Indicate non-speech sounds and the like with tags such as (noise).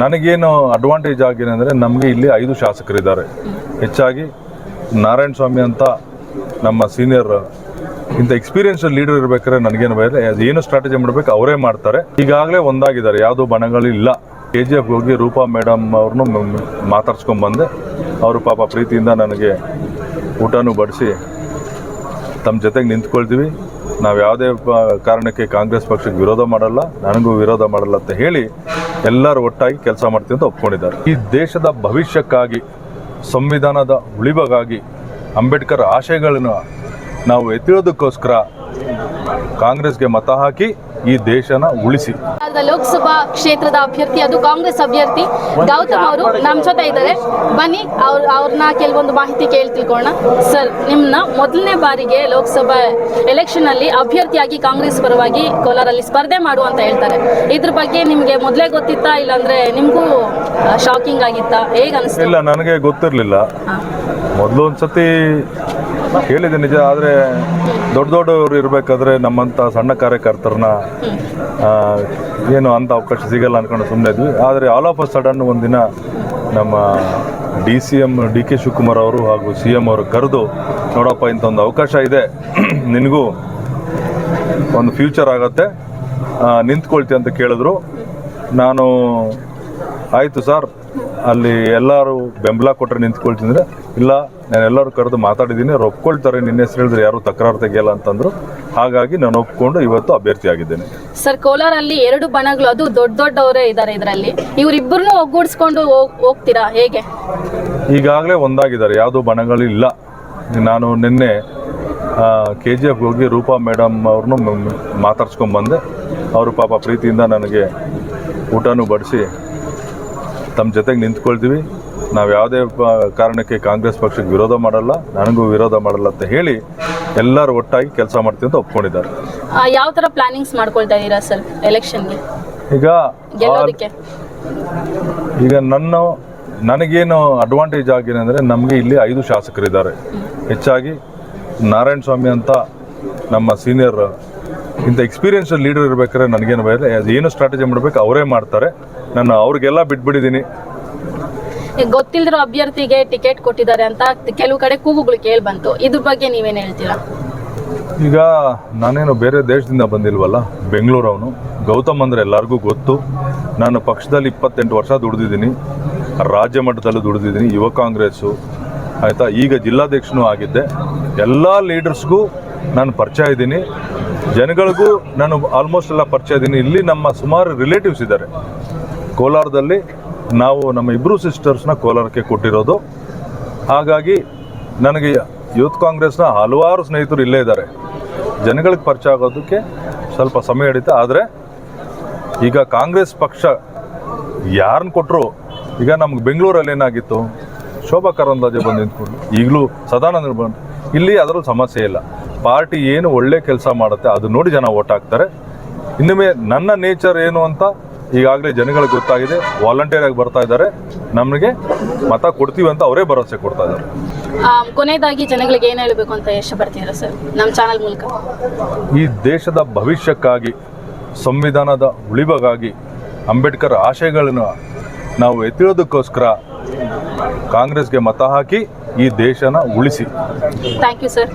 ನನಗೇನು ಅಡ್ವಾಂಟೇಜ್ ಆಗಿದೆ ಅಂದರೆ ನಮಗೆ ಇಲ್ಲಿ ಐದು ಶಾಸಕರಿದ್ದಾರೆ. ಹೆಚ್ಚಾಗಿ ನಾರಾಯಣ ಸ್ವಾಮಿ ಅಂತ ನಮ್ಮ ಸೀನಿಯರ್ ಇಂಥ ಎಕ್ಸ್ಪೀರಿಯನ್ಸ್ ಲೀಡರ್ ಇರಬೇಕಾದ್ರೆ ನನಗೇನು ಬೇರೆ ಏನು ಸ್ಟ್ರಾಟಜಿ ಮಾಡಬೇಕು ಅವರೇ ಮಾಡ್ತಾರೆ. ಈಗಾಗಲೇ ಒಂದಾಗಿದ್ದಾರೆ. ಯಾವುದೋ ಬಣಗಳಿಲ್ಲ. ಕೆ ಜಿ ಎಫ್ ಹೋಗಿ ರೂಪಾ ಮೇಡಮ್ ಅವ್ರನ್ನೂ ಮಾತಾಡ್ಸ್ಕೊಂಬಂದೆ ಅವರು ಪಾಪ ಪ್ರೀತಿಯಿಂದ ನನಗೆ ಊಟನೂ ಬಡಿಸಿ ತಮ್ಮ ಜೊತೆಗೆ ನಿಂತ್ಕೊಳ್ತೀವಿ. ನಾವು ಯಾವುದೇ ಕಾರಣಕ್ಕೆ ಕಾಂಗ್ರೆಸ್ ಪಕ್ಷಕ್ಕೆ ವಿರೋಧ ಮಾಡಲ್ಲ, ನನಗೂ ವಿರೋಧ ಮಾಡಲ್ಲ ಅಂತ ಹೇಳಿ ಎಲ್ಲರೂ ಒಟ್ಟಾಗಿ ಕೆಲಸ ಮಾಡ್ತೀವಿ ಅಂತ ಒಪ್ಕೊಂಡಿದ್ದಾರೆ. ಈ ದೇಶದ ಭವಿಷ್ಯಕ್ಕಾಗಿ, ಸಂವಿಧಾನದ ಉಳಿವಗಾಗಿ ಅಂಬೇಡ್ಕರ್ ಆಶಯಗಳನ್ನು ನಾವು ಎತ್ತಿರೋದಕ್ಕೋಸ್ಕರ ಕಾಂಗ್ರೆಸ್ಗೆ ಮತ ಹಾಕಿ ಈ ದೇಶನ ಉಳಿಸಿ. ಲೋಕಸಭಾ ಕ್ಷೇತ್ರದ ಅಭ್ಯರ್ಥಿ ಅದು ಕಾಂಗ್ರೆಸ್ ಅಭ್ಯರ್ಥಿ ಗೌತಮ್ ಅವರು ನಮ್ಮ ಜೊತೆ ಇದ್ದಾರೆ. ಬನ್ನಿ ಅವ್ರ ಅವ್ರನ್ನ ಕೆಲವೊಂದು ಮಾಹಿತಿ ಕೇಳಿ ತಿಳ್ಕೊಳ್ಳೋಣ. ಸರ್ ನಿಮ್ಮನ್ನ ಮೊದಲನೇ ಬಾರಿಗೆ ಲೋಕಸಭಾ ಎಲೆಕ್ಷನ್ ಅಲ್ಲಿ ಅಭ್ಯರ್ಥಿಯಾಗಿ ಕಾಂಗ್ರೆಸ್ ಪರವಾಗಿ ಕೋಲಾರಲ್ಲಿ ಸ್ಪರ್ಧೆ ಮಾಡು ಅಂತ ಹೇಳ್ತಾರೆ. ಇದ್ರ ಬಗ್ಗೆ ನಿಮಗೆ ಮೊದಲೇ ಗೊತ್ತಿತ್ತಾ ಇಲ್ಲಾಂದ್ರೆ ನಿಮಗೂ ಶಾಕಿಂಗ್ ಆಗಿತ್ತಾ? ಹೇಗೆ ಇಲ್ಲ ನನಗೆ ಗೊತ್ತಿರಲಿಲ್ಲ. ಮೊದಲು ಒಂದು ಸತಿ ಹೇಳಿದೆ ನಿಜ, ಆದರೆ ದೊಡ್ಡ ದೊಡ್ಡವರು ಇರಬೇಕಾದ್ರೆ ನಮ್ಮಂಥ ಸಣ್ಣ ಕಾರ್ಯಕರ್ತರನ್ನ ಏನು ಅಂಥ ಅವಕಾಶ ಸಿಗಲ್ಲ ಅಂದ್ಕೊಂಡು ಸುಮ್ಮನೆ ಇದ್ವಿ. ಆದರೆ ಆಲ್ ಆಫ್ ಅ ಸಡನ್ ಒಂದಿನ ನಮ್ಮ D C M D K Shivakumar ಅವರು ಹಾಗೂ ಸಿ ಎಂ ಅವರು ಕರೆದು, ನೋಡಪ್ಪ ಇಂಥ ಒಂದು ಅವಕಾಶ ಇದೆ. (clears throat) ನಿನಗೂ ಒಂದು ಫ್ಯೂಚರ್ ಆಗತ್ತೆ. ನಿಂತ್ಕೊಳ್ತಿ ಅಂತ ಕೇಳಿದ್ರು. ನಾನು, ಆಯಿತು ಸರ್. ಅಲ್ಲಿ ಎಲ್ಲರೂ ಬೆಂಬಲ ಕೊಟ್ಟರೆ ನಿಂತ್ಕೊಳ್ತಿದ್ರೆ ಇಲ್ಲ ನಾನು ಎಲ್ಲರೂ ಕರೆದು ಮಾತಾಡಿದ್ದೀನಿ ಅವ್ರು ಒಪ್ಕೊಳ್ತಾರೆ ನಿನ್ನೆ ಹೆಸರು ಹೇಳಿದ್ರೆ ಯಾರು ತಕರಾರು ತೆಗಿಯಲ್ಲ ಅಂತಂದ್ರು. ಹಾಗಾಗಿ ನಾನು ಒಪ್ಕೊಂಡು ಇವತ್ತು ಅಭ್ಯರ್ಥಿ ಆಗಿದ್ದೇನೆ. ಸರ್ ಕೋಲಾರಲ್ಲಿ ಎರಡು ಬಣಗಳು ಅದು ದೊಡ್ಡ ದೊಡ್ಡವರೇ ಇದ್ದಾರೆ ಇದರಲ್ಲಿ. ಇವರಿಬ್ಬರನ್ನು ಒಗ್ಗೂಡಿಸ್ಕೊಂಡು ಹೋಗ್- ಹೋಗ್ತೀರಾ? ಹೇಗೆ? ಈಗಾಗಲೇ ಒಂದಾಗಿದ್ದಾರೆ ಯಾವುದೋ ಬಣಗಳಿಲ್ಲ. ನಾನು ನಿನ್ನೆ ಕೆ ಜಿ ಎಫ್ ಹೋಗಿ ರೂಪಾ ಮೇಡಮ್ ಅವ್ರನ್ನೂ ಮಾತಾಡ್ಸ್ಕೊಂಡ್ಬಂದೆ ಅವರು ಪಾಪ ಪ್ರೀತಿಯಿಂದ ನನಗೆ ಊಟನೂ ಬಡಿಸಿ ತಮ್ಮ ಜೊತೆಗೆ ನಿಂತ್ಕೊಳ್ತೀವಿ. ನಾವು ಯಾವುದೇ ಕಾರಣಕ್ಕೆ ಕಾಂಗ್ರೆಸ್ ಪಕ್ಷಕ್ಕೆ ವಿರೋಧ ಮಾಡಲ್ಲ ನನಗೂ ವಿರೋಧ ಮಾಡಲ್ಲ ಅಂತ ಹೇಳಿ ಎಲ್ಲರೂ ಒಟ್ಟಾಗಿ ಕೆಲಸ ಮಾಡ್ತೀವಿ ಅಂತ ಒಪ್ಕೊಂಡಿದ್ದಾರೆ. ಯಾವ ತರ ಪ್ಲಾನಿಂಗ್ಸ್ ಮಾಡ್ಕೊಳ್ತಾ ಇದ್ದೀರಾ ಸರ್ ಎಲೆಕ್ಷನ್ಗೆ? ಈಗ ಈಗ ನನ್ನ ನನಗೇನು ಅಡ್ವಾಂಟೇಜ್ ಆಗಿದೆ ಅಂದರೆ ನಮಗೆ ಇಲ್ಲಿ ಐದು ಶಾಸಕರಿದ್ದಾರೆ. ಹೆಚ್ಚಾಗಿ ನಾರಾಯಣ ಸ್ವಾಮಿ ಅಂತ ನಮ್ಮ ಸೀನಿಯರ್ ಇಂಥ ಎಕ್ಸ್ಪೀರಿಯನ್ಸ್ ಲೀಡರ್ ಇರ್ಬೇಕಾದ್ರೆ ನನಗೇನು ಬೇರೆ ಅದು ಏನು ಸ್ಟ್ರಾಟಜಿ ಮಾಡಬೇಕು ಅವರೇ ಮಾಡ್ತಾರೆ. ನಾನು ಅವ್ರಿಗೆಲ್ಲ ಬಿಟ್ಬಿಟ್ಟಿದ್ದೀನಿ. ಗೊತ್ತಿಲ್ಲದಿರೋ ಗೊತ್ತಿಲ್ದಿರೋ ಅಭ್ಯರ್ಥಿಗೆ ಟಿಕೆಟ್ ಕೊಟ್ಟಿದ್ದಾರೆ ಅಂತ ಕೆಲವು ಕಡೆ ಕೂಗುಗಳು ಕೇಳಿ ಬಂತು. ಇದ್ರ ಬಗ್ಗೆ ನೀವೇನು ಹೇಳ್ತೀರಾ? ಈಗ ನಾನೇನು ಬೇರೆ ದೇಶದಿಂದ ಬಂದಿಲ್ವಲ್ಲ ಬೆಂಗಳೂರವನು ಗೌತಮ್ ಅಂದರೆ ಎಲ್ಲರಿಗೂ ಗೊತ್ತು. ನಾನು ಪಕ್ಷದಲ್ಲಿ ಇಪ್ಪತ್ತೆಂಟು ವರ್ಷ ದುಡಿದಿದ್ದೀನಿ. ರಾಜ್ಯ ಮಟ್ಟದಲ್ಲೂ ದುಡಿದಿದ್ದೀನಿ ಯುವ ಕಾಂಗ್ರೆಸ್ಸು. ಆಯಿತಾ? ಈಗ ಜಿಲ್ಲಾಧ್ಯಕ್ಷನೂ ಆಗಿದ್ದೆ. ಎಲ್ಲ ಲೀಡರ್ಸ್ಗೂ ನಾನು ಪರಿಚಯ ಇದ್ದೀನಿ. ಜನಗಳಿಗೂ ನಾನು ಆಲ್ಮೋಸ್ಟ್ ಎಲ್ಲ ಪರಿಚಯ ಇದ್ದೀನಿ. ಇಲ್ಲಿ ನಮ್ಮ ಸುಮಾರು ರಿಲೇಟಿವ್ಸ್ ಇದ್ದಾರೆ. ಕೋಲಾರದಲ್ಲಿ ನಾವು ನಮ್ಮ ಇಬ್ಬರು ಸಿಸ್ಟರ್ಸ್ನ ಕೋಲಾರಕ್ಕೆ ಕೊಟ್ಟಿರೋದು. ಹಾಗಾಗಿ ನನಗೆ ಯೂತ್ ಕಾಂಗ್ರೆಸ್ನ ಹಲವಾರು ಸ್ನೇಹಿತರು ಇಲ್ಲೇ ಇದ್ದಾರೆ. ಜನಗಳಿಗೆ ಪರಿಚಯ ಆಗೋದಕ್ಕೆ ಸ್ವಲ್ಪ ಸಮಯ ಹಿಡಿತಾ ಆದರೆ ಈಗ ಕಾಂಗ್ರೆಸ್ ಪಕ್ಷ ಯಾರನ್ನ ಕೊಟ್ಟರು ಈಗ ನಮ್ಗೆ ಬೆಂಗಳೂರಲ್ಲಿ ಏನಾಗಿತ್ತು? ಶೋಭಾ ಕರಂದ್ಲಾಜೆ ಬಂದು ನಿಂತ್ಕೊಂಡು ಈಗಲೂ ಸದಾನಂದ ಬಂದು ಇಲ್ಲಿ ಅದರಲ್ಲೂ ಸಮಸ್ಯೆ ಇಲ್ಲ. ಪಾರ್ಟಿ ಏನು ಒಳ್ಳೆ ಕೆಲಸ ಮಾಡುತ್ತೆ ಅದು ನೋಡಿ ಜನ ಓಟ್ ಹಾಕ್ತಾರೆ. ಇನ್ನೊಮ್ಮೆ ನನ್ನ ನೇಚರ್ ಏನು ಅಂತ ಈಗಾಗಲೇ ಜನಗಳಿಗೆ ಗೊತ್ತಾಗಿದೆ. ವಾಲಂಟಿಯರ್ ಆಗಿ ಬರ್ತಾ ಇದ್ದಾರೆ. ನಮಗೆ ಮತ ಕೊಡ್ತೀವಿ ಅಂತ ಅವರೇ ಭರವಸೆ ಕೊಡ್ತಾ ಇದ್ದಾರೆ. ಕೊನೆಯದಾಗಿ ಜನಗಳಿಗೆ ಏನು ಹೇಳಬೇಕು ಅಂತ ಇಷ್ಟಪಡ್ತೀರಾ ಸರ್? ನಮ್ಮ ಚಾನಲ್ ಮೂಲಕ. ಈ ದೇಶದ ಭವಿಷ್ಯಕ್ಕಾಗಿ ಸಂವಿಧಾನದ ಉಳಿವಗಾಗಿ ಅಂಬೇಡ್ಕರ್ ಆಶಯಗಳನ್ನು ನಾವು ಎತ್ತಿರೋದಕ್ಕೋಸ್ಕರ ಕಾಂಗ್ರೆಸ್ಗೆ ಮತ ಹಾಕಿ ಈ ದೇಶನ ಉಳಿಸಿ. Thank you sir